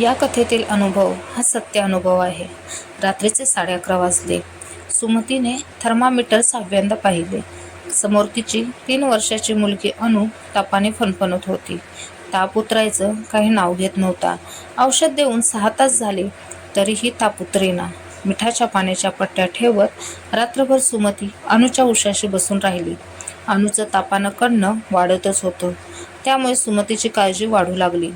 या कथेतील अनुभव हा सत्य अनुभव आहे. रात्रीचे साडे अकरा वाजले. सुमतीने थर्मामीटर सहाव्यांदा पाहिले. समोर तिची तीन वर्षाची मुलगी अनु तापाने फणफणत होती. ताप उतरायचं काही नाव घेत नव्हता. औषध देऊन सहा तास झाले तरीही ताप उतरेना. मिठाच्या पाण्याच्या पट्ट्या ठेवत रात्रभर सुमती अनुच्या उशाशी बसून राहिली. अनुचं तापानं कडणं वाढतच होतं. त्यामुळे सुमतीची काळजी वाढू लागली.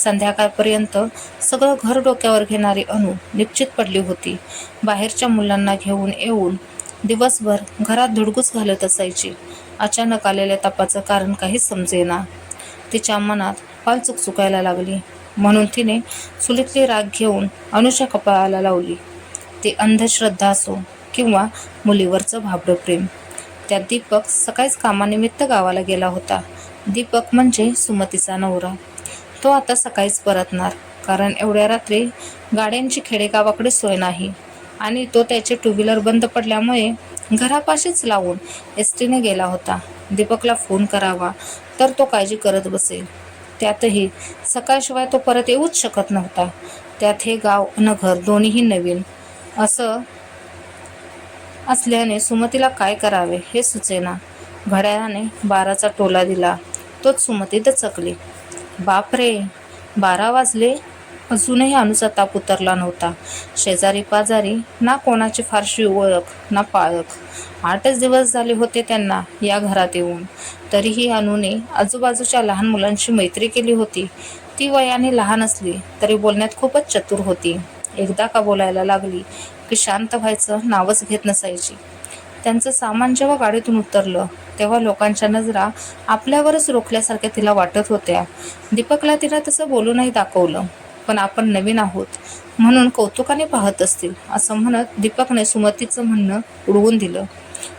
संध्याकाळपर्यंत सगळं घर डोक्यावर घेणारी अनु निश्चित पडली होती. बाहेरच्या मुलांना घेऊन येऊन दिवसभर घरात धुडगूस घालत असायची. अचानक आलेल्या तापाचं कारण काहीच समजेना. तिच्या मनात पाल चुकचुकायला लागली. म्हणून तिने चुलीतली राग घेऊन अनुच्या कपाळाला लावली. ती अंधश्रद्धा असो किंवा मुलीवरचं भाबडं प्रेम. त्यात दीपक सकाळीच कामानिमित्त गावाला गेला होता. दीपक म्हणजे सुमतीचा नवरा. तो आता सकाळीच परतणार. कारण एवढ्या रात्री गाड्यांची खेडेगावाकडे सोय नाही. आणि तो त्याचे टू व्हीलर बंद पडल्यामुळे घरापाशीच लावून एस टीने गेला होता. दीपकला फोन करावा तर तो काळजी करत बसेल. त्यातही सकाळशिवाय तो परत येऊच शकत नव्हता. त्यात हे गाव अन घर दोन्हीही नवीन. असं असल्याने सुमतीला काय करावे हे सुचेना. घड्याळाने बाराचा टोला दिला. तोच सुमती दचकली. बापरे बारा वाजले. अजूनही अनुचा ताप उतरला नव्हता. शेजारी पाजारी ना कोणाची फारशी ओळख ना पाळख. आठच दिवस झाले होते त्यांना या घरात येऊन. तरीही अनुने आजूबाजूच्या लहान मुलांशी मैत्री केली होती. ती वयाने लहान असली तरी बोलण्यात खूपच चतुर होती. एकदा का बोलायला लागली की शांत व्हायचं नावच घेत नसायची. त्यांचं सामान जेव्हा गाडीतून उतरलं तेव्हा लोकांच्या नजरा आपल्यावरच रोखल्यासारख्या तिला वाटत होत्या. दीपकला तिला तसं बोलूनही दाखवलं पण आपण नवीन आहोत म्हणून कौतुकाने पाहत असतील असं म्हणत दीपकने सुमतीचं म्हणणं उडवून दिलं.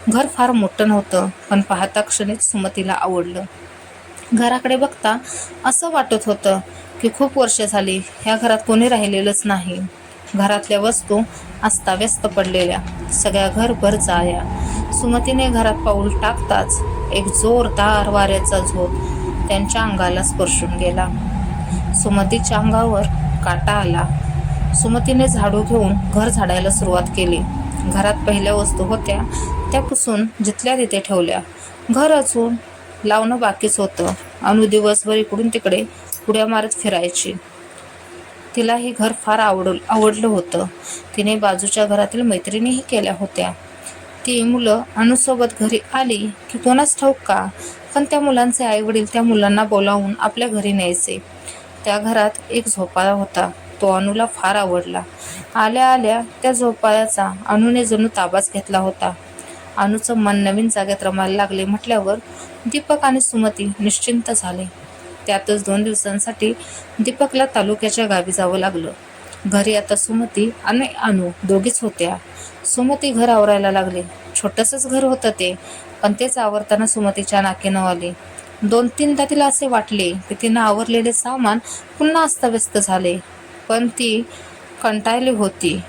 घर फार मोठं नव्हतं पण पाहता क्षणीच सुमतीला आवडलं. घराकडे बघता असं वाटत होतं की खूप वर्ष झाली ह्या घरात कोणी राहिलेलंच नाही. घरातल्या वस्तू अस्ताव्यस्त पडलेल्या सगळ्या घरभर जाळ्या. सुमतीने घरात पाऊल टाकताच एक जोरदार वाऱ्याचा झोप त्यांच्या अंगाला स्पर्शून गेला. सुमतीच्या अंगावर काटा आला. सुमतीने झाडू घेऊन घर झाडायला सुरुवात केली. घरात पहिल्या वस्तू होत्या त्या पुसून जिथल्या तिथे ठेवल्या. घर अजून लावणं बाकीच होतं. अनु दिवसभर इकडून तिकडे उड्या मारत फिरायची. तिला हे घर फार आवड आवडलं होतं. तिने बाजूच्या घरातील मैत्रिणीही केल्या होत्या. ती मुलं अनुसोबत घरी आली की कोणाच ठाऊक का? पण त्या मुलांचे आईवडील त्या मुलांना बोलावून आपल्या घरी न्यायचे. त्या घरात एक झोपाळा होता. तो अनुला फार आवडला. आल्या आल्या त्या झोपाळ्याचा अनुने जणू ताबाच घेतला होता. अनुचं मन नवीन जागेत रमायला लागले म्हटल्यावर दीपक आणि सुमती निश्चिंत झाले. त्यातच दोन दिवसांसाठी दीपकला तालुक्याच्या गावी जावं लागलं. घरी आता सुमती आणि अनु दोघीच होत्या. सुमती घर आवरायला लागले. छोटंसंच घर होतं ते पण तेच आवरताना सुमतीच्या नाकेनं आले. दोन तीनदा तिला असे वाटले की तिनं आवरलेले सामान पुन्हा अस्तव्यस्त झाले पण ती कंटाळली होती.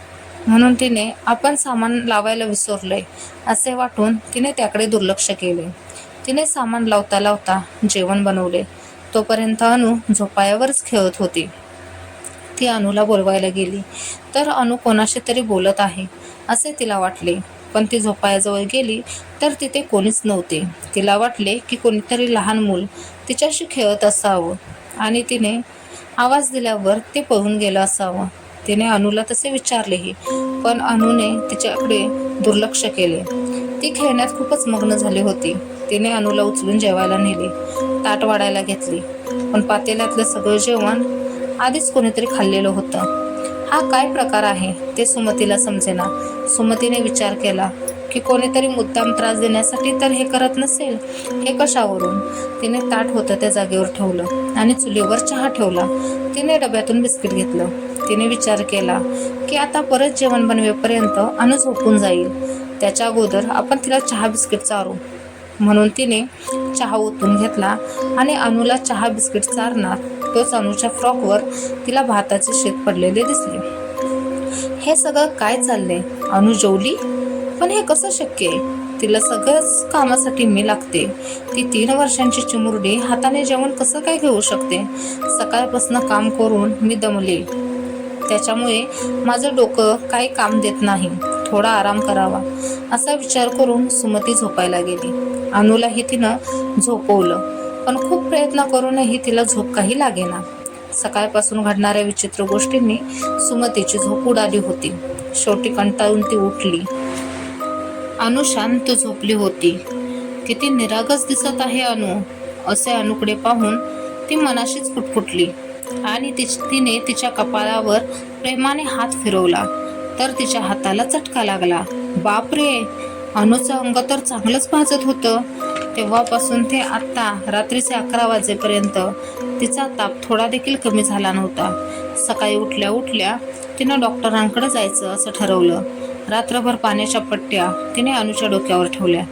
म्हणून तिने आपण सामान लावायला विसरलंय असे वाटून तिने त्याकडे दुर्लक्ष केले. तिने सामान लावता लावता जेवण बनवले. तोपर्यंत अनु झोपायावरच खेळत होती. ती अनुला बोलवायला गेली. तर अनु कोणाशी तरी बोलत आहे असे तिला वाटले. पण ती झोपायाजवळ गेली तर तिथे कोणीच नव्हते. तिला वाटले की कोणीतरी लहान मूल तिच्याशी खेळत असावं. आणि तिने आवाज दिल्यावर ते पळून गेलं असावं. तिने अनुला तसे विचारलेही पण अनुने तिच्याकडे दुर्लक्ष केले. ती खेळण्यात खूपच मग्न झाली होती. तिने अनुला उचलून जेवायला नेले. ताट वाढायला घेतली. पण पातेल्यातलं सगळं जेवण आधीच कोणीतरी खाल्लेलं होतं. हा काय प्रकार आहे? ते सुमतीला समजेना. सुमतीने विचार केला की कोणीतरी मुद्दाम त्रास देण्यासाठी तर हे करत नसेल. हे कशावरून? तिने ताट होतं त्या जागेवर ठेवलं आणि चुलीवर चहा ठेवला. तिने डब्यातून बिस्किट घेतलं. तिने विचार केला की आता परत जेवण बनवेपर्यंत अनु झोपून जाईल. त्याच्या अगोदर आपण तिला चहा बिस्किट चारू. म्हणून तिने चहा ओतून घेतला आणि अनुला चहा बिस्किट चारणार. तोच अनुच्या फ्रॉकवर तिला भाताचे शेत पडलेले दिसले. हे सगळं काय चाललंय? अनु जेवली? पण हे कसं शक्य आहे? तिला सगळंच कामासाठी मी लागते. ती तीन वर्षांची चिमुरडी हाताने जेवण कसं काय घेऊ शकते? सकाळपासून काम करून मी दमले. त्याच्यामुळे माझं डोकं काही काम देत नाही. थोडा आराम करावा असा विचार करून सुमती झोपायला गेली. अनुलाही तिनं झोपवलं. पण खूप प्रयत्न करूनही तिला झोप काही लागेना. सकाळपासून घडणाऱ्या विचित्र गोष्टींनी सुमतीची झोप उडाली होती. शेवटी कंटाळून ती उठली. अनु शांत झोपली होती. किती निरागस दिसत आहे अनु असे अनुकडे पाहून ती मनाशीच फुटफुटली आणि तिच तिने तिच्या कपाळावर प्रेमाने हात फिरवला. तर तिच्या हाताला चटका लागला. बापरे! अनुचं अंग तर चांगलंच भाजत होतं. तेव्हापासून ते आत्ता रात्रीचे अकरा वाजेपर्यंत तिचा ताप थोडा देखील कमी झाला नव्हता. सकाळी उठल्या उठल्या तिनं डॉक्टरांकडे जायचं असं ठरवलं. रात्रभर पाण्याच्या पट्ट्या तिने अनुच्या डोक्यावर ठेवल्या.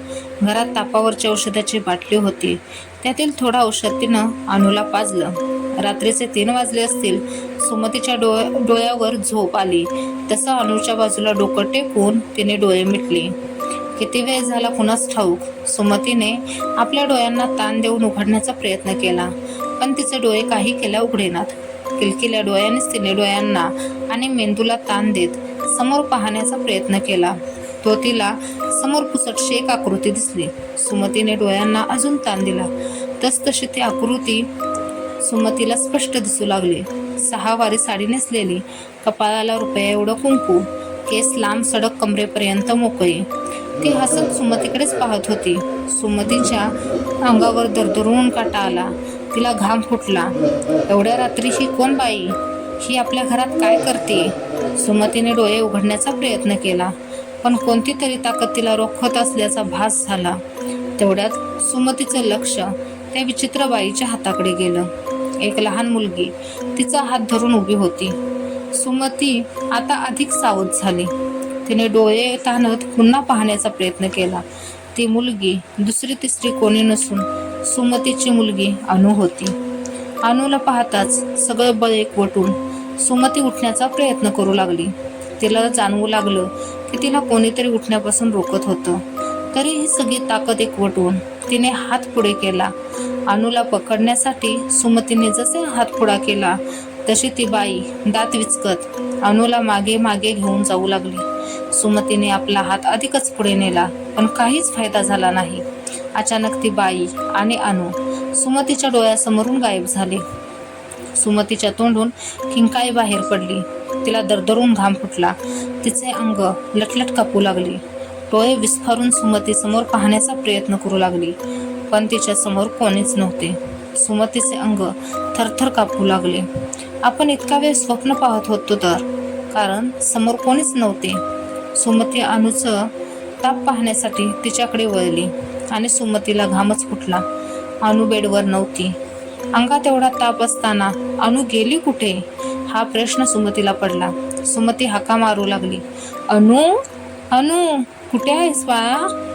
घरात तापावरची औषधाची बाटली होती. त्यातील थोडं औषध तिनं अनुला पाजलं. रात्रीचे तीन वाजले असतील सुमतीच्या डो डोळ्यावर झोप आली. तसं अनुच्या बाजूला डोकं टेकून तिने डोळे मिटले. किती वेळ झाला कुणास ठाऊक? सुमतीने आपल्या डोळ्यांना ताण देऊन उघडण्याचा प्रयत्न केला. पण तिचे डोळे काही केल्या उघडेनात. किलकिल्या डोळ्यानेच तिने डोळ्यांना आणि मेंदूला ताण देत समोर पाहण्याचा प्रयत्न केला. तो तिला समोर पुसटशी एक आकृती दिसली. सुमतीने डोळ्यांना अजून ताण दिला. तसतशी ती आकृती सुमतीला स्पष्ट दिसू लागली. सहावारी साडी नेसलेली कपाळाला रुपया एवढं कुंकू केस लांब सडक कमरेपर्यंत मोकळे. ती हसत सुमतीकडेच पाहत होती. सुमतीच्या अंगावर दरदरून काटा आला. तिला घाम फुटला. एवढ्या रात्री ही कोण बाई? ही आपल्या घरात काय करते? सुमतीने डोळे उघडण्याचा प्रयत्न केला. पण कोणती तरी ताकद तिला रोखत असल्याचा भास झाला. तेवढ्यात सुमतीचं लक्ष त्या विचित्र बाईच्या हाताकडे गेलं. एक लहान मुलगी तिचा हात धरून उभी होती. सुमती आता अधिक सावध झाली. तिने डोळे ताणत पुन्हा पाहण्याचा प्रयत्न केला. ती मुलगी दुसरी तिसरी कोणी नसून सुमतीची मुलगी अनु होती. अनुला पाहताच सगळं बळ एकवटून सुमती उठण्याचा प्रयत्न करू लागली. तिला जाणवू लागलं की तिला कोणीतरी उठण्यापासून रोखत होतं. तरी ही सगळी ताकद एकवटून तिने हात पुढे केला. अनुला पकडण्यासाठी सुमतीने जसे हात पुढा केला तशी ती बाई दात विचकत अनुला मागे मागे घेऊन जाऊ लागली. सुमतीने आपला हात अधिकच पुढे नेला पण काहीच फायदा झाला नाही. अचानक ती बाई आणि अनु सुमतीच्या डोळ्यासमोरून गायब झाले. सुमतीच्या तोंडून किंकाळी बाहेर पडली. तिला दरदरून घाम फुटला. तिचे अंग लटलट कापू लागली. डोळे विस्फारून सुमती समोर पाहण्याचा प्रयत्न करू लागली पण तिच्या समोर कोणीच नव्हते. सुमतीचे अंग थरथर कापू लागले. आपण इतका वेळ स्वप्न पाहत होतो तर कारण समोर कोणीच नव्हते. सुमती अनुचं ताप पाहण्यासाठी तिच्याकडे वळली आणि सुमतीला घामच फुटला. अनु बेडवर नव्हती. अंगात एवढा ताप असताना अनु गेली कुठे? हा प्रश्न सुमतीला पडला. सुमती हाका मारू लागली. अनु? अनु कुठे आहेस बाळा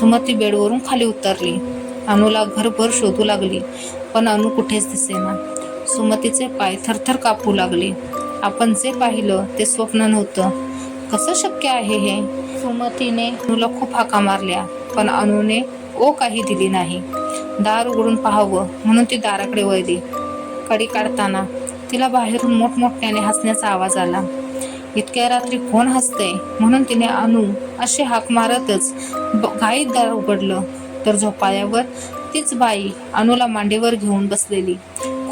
सुमती बेडवरून खाली उतरली. अनुला घरभर शोधू लागली पण अनु कुठेच दिसेना. सुमतीचे पाय थरथर कापू लागले. आपण जे पाहिलं ते स्वप्न नव्हतं. कसं शक्य आहे हे? सुमतीने अनुला खूप हाका मारल्या पण अनुने ओ काही दिली नाही. दार उघडून पाहावं म्हणून ती दाराकडे वळली. कडी काढताना तिला बाहेरून मोठमोठ्याने हसण्याचा आवाज आला. इतक्या रात्री कोण हसते म्हणून तिने अनु अशी हाक मारतच ब- घाईत दार उघडलं. तर झोपाळ्यावर तीच बाई अनुला मांडीवर घेऊन बसलेली.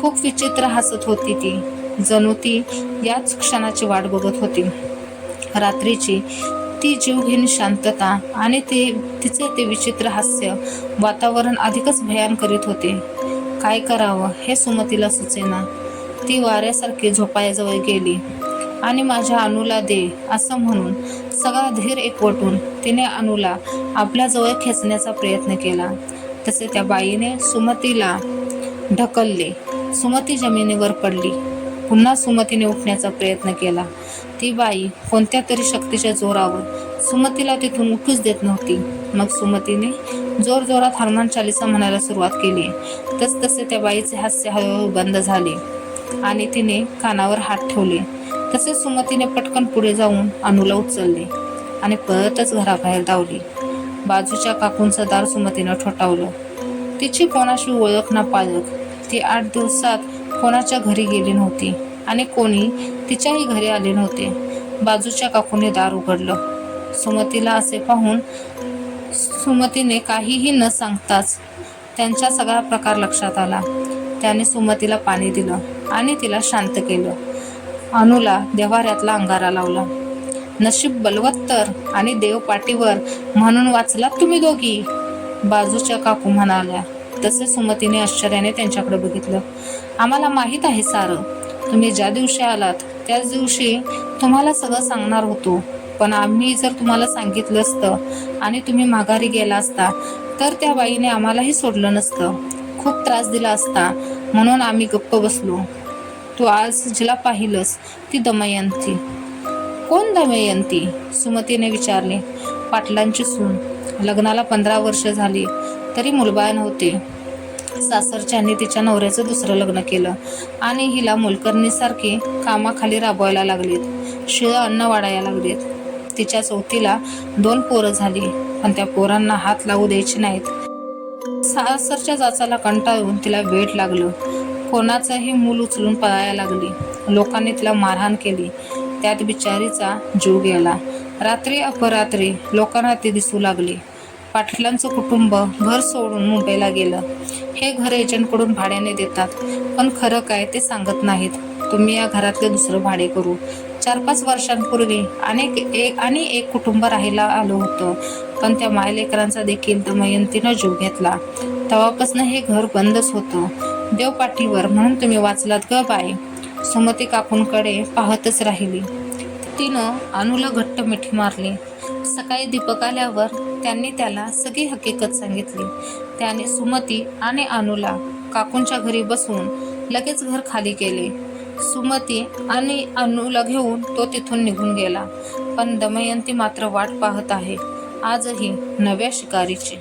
खूप विचित्र हसत होती ती. जणू ती याच क्षणाची वाट बघत होती. रात्रीची. ती जीवघेणी शांतता आणि ते तिचे ते विचित्र हास्य वातावरण अधिकच भयान करीत होते. काय करावं हे सुमतीला सुचेना. ती वाऱ्यासारखी झोपायाजवळ गेली. आणि माझ्या अनुला दे असं म्हणून सगळा धीर एकवटून तिने अनुला आपल्याजवळ खेचण्याचा प्रयत्न केला. तसे त्या बाईने सुमतीला ढकलले. सुमती जमिनीवर पडली. पुन्हा सुमतीने उठण्याचा प्रयत्न केला. ती बाई कोणत्या तरी शक्तीच्या जोरावर सुमतीला तिथून उठूच देत नव्हती. मग सुमतीने जोर जोरात हनुमान चालिसा म्हणायला सुरुवात केली. तस तसे त्या बाईचे हास्य हळूहळू बंद झाले आणि तिने कानावर हात ठेवले. तसे सुमतीने पटकन पुढे जाऊन अनुला उचलले आणि परतच घराबाहेर धावली. बाजूच्या काकूंचं दार सुमतीनं ठोठावलं. तिची कोणाशी ओळख ना पालक ती आठ दिवसात कोणाच्या घरी गेली नव्हती आणि कोणी तिच्याही घरी आले नव्हते. बाजूच्या काकूने दार उघडलं. सुमतीला असे पाहून सुमतीने काहीही न सांगताच त्यांचा सगळा प्रकार लक्षात आला. त्याने सुमतीला पाणी दिलं आणि तिला शांत केलं. अनुला देवाऱ्यातला अंगारा लावला. नशीब बलवत्तर आणि देवपाटीवर म्हणून वाचलात तुम्ही दोघी? बाजूच्या काकू म्हणाल्या. तसे सुमतीने आश्चर्याने त्यांच्याकडे बघितलं. आम्हाला माहीत आहे सारं. तुम्ही ज्या दिवशी आलात त्याच दिवशी तुम्हाला सगळं सांगणार होतो. पण आम्ही जर तुम्हाला सांगितलं असतं आणि तुम्ही माघारी गेला असता तर त्या बाईने आम्हालाही सोडलं नसतं. खूप त्रास दिला असता. म्हणून आम्ही गप्प बसलो. तू आज जिला पाहिलंस ती दमयंती. कोण दमयंती? सुमतीने विचारले. पाटलांची सून. लग्नाला पंधरा वर्ष झाली. तरी मुलबाळ नव्हती. सासरच्यांनी तिच्या नवऱ्याचं दुसरं लग्न केलं आणि हिला मोलकरणीसारखी कामाखाली राबवायला लागलीत. शिळं अन्न वाढायला लागलीत. तिच्या चौथीला दोन पोरं झाली पण त्या पोरांना हात लावू द्यायचे नाहीत. सासरच्या जाचाला कंटाळून तिला वेट लागलं. कोणाचंही मूल उचलून पळायला लागली. लोकांनी तिला मारहाण केली. त्यात बिचारीचा जीव गेला. रात्री अपरात्री लोकांना ती दिसू लागली. पाटलांचं कुटुंब घर सोडून मुंबईला गेलं. हे घर एजंटकडून भाड्याने देतात. पण खरं काय ते सांगत नाहीत. तुम्ही या घरातले दुसरं भाडे करू. चार पाच वर्षांपूर्वी अनेक एक आणि एक कुटुंब राहायला आलं होतं. पण त्या मायलेकरांचा देखील दमयंतीनं जीव घेतला. तेव्हापासून हे घर बंदच होतं. देव पाठीवर म्हणून तुम्ही वाचलात ग बाई. सुमती काकूंकडे पाहतच राहिली. तिनं अनुला घट्ट मिठी मारली. सकाळी दीपक आल्यावर त्यांनी त्याला सगळी हकीकत सांगितली. त्याने सुमती आणि अनुला काकूंच्या घरी बसवून लगेच घर खाली केले. सुमती आणि अनुला घेऊन तो तिथून निघून गेला. पण दमयंती मात्र वाट पाहत आहे. आजही नव्या शिकारीची.